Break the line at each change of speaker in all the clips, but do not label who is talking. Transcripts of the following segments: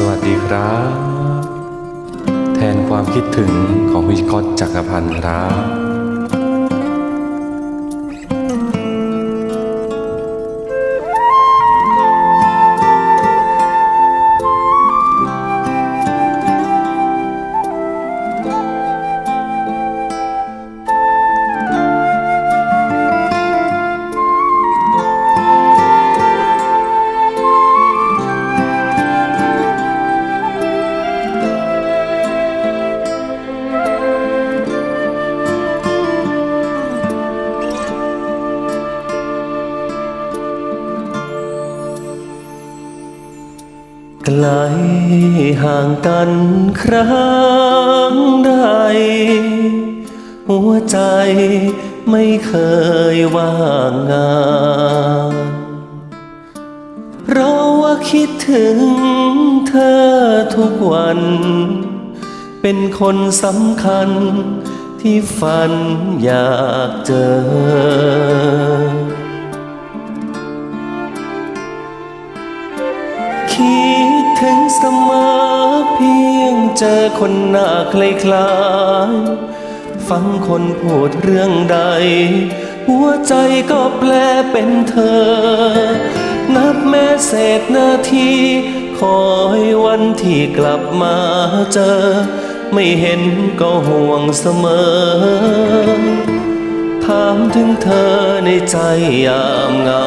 สวัสดีครับ แทนความคิดถึงของพี่ก๊อตจักรพันธ์ครับ ไกลห่างกันครั้งใด หัวใจไม่เคยว่างงานเราว่าคิดถึงเธอทุกวัน เป็นคนสำคัญที่ฝันอยากเจอคิด ถึงเสมอเพียงเจอคนหน้าคล้ายๆฟังคนพูดเรื่องใด หัวใจก็แปลเป็นเธอ นับแม้เศษนาที คอยวันที่กลับมาเจอ ไม่เห็นก็ห่วงเสมอ ถามถึงเธอในใจยามเหงา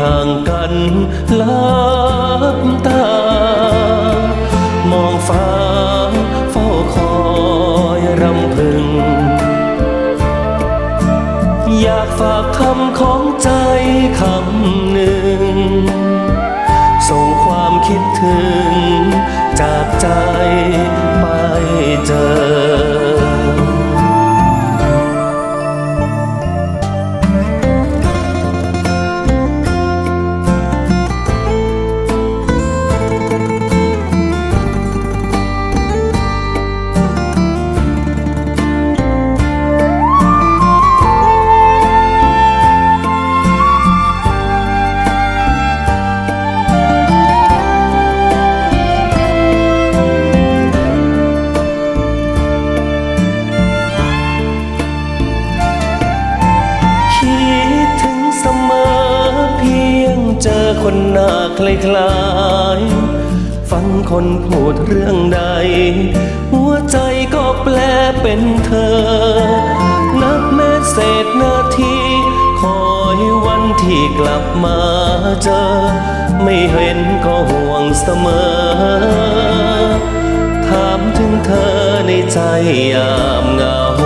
ห่างกันลับตา มองฟ้าเฝ้าคอยรำพึง อยากฝากค เจอคนหน้าคล้ายๆฟังคนพูดเรื่องใด หัวใจก็แปลเป็นเธอ นับแม้เศษนาทีคอยวันที่กลับมาเจอ ไม่เห็นก็ห่วงเสมอ ถามถึงเธอในใจยามเหงา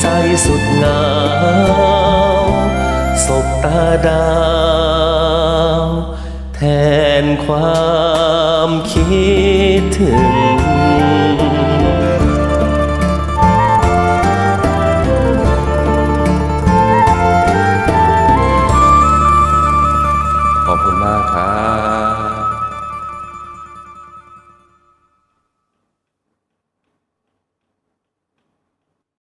ใจสุดเหงาศสบตาดาว แทนความคิดถึง
ขอบคุณมากคร
ับ